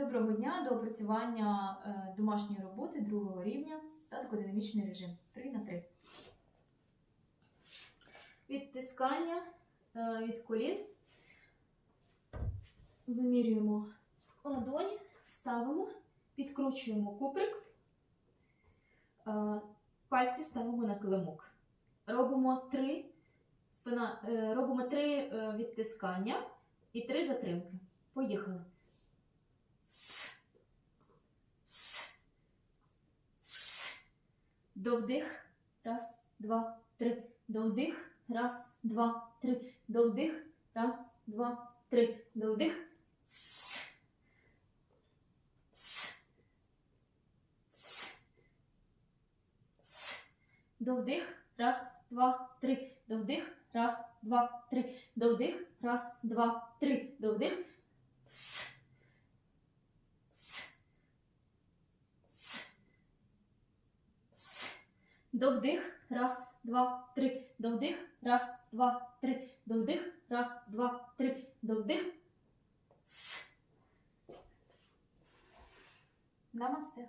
Доброго дня до опрацювання е, домашньої роботи другого рівня статико-динамічний режим 3 на 3 Відтискання е, від колін. Вимірюємо ладоні, ставимо, підкручуємо куприк, е, пальці ставимо на килимок. Робимо три, спина, робимо три відтискання і три затримки. Поїхали. С. С. С. Довдих. Раз, два, три. Довдих. Раз, два, три. Довдих. Раз, два, три. Довдих. С. С. С. С. Довдих. Раз, два, три. Довдих. Раз, два, три. Довдих. Раз, два, три. Довдих. С. С. С. Довдих. Раз, два, три. Довдих. Раз, два, три. Довдих. Раз, два, три. Довдих. С. Намасте.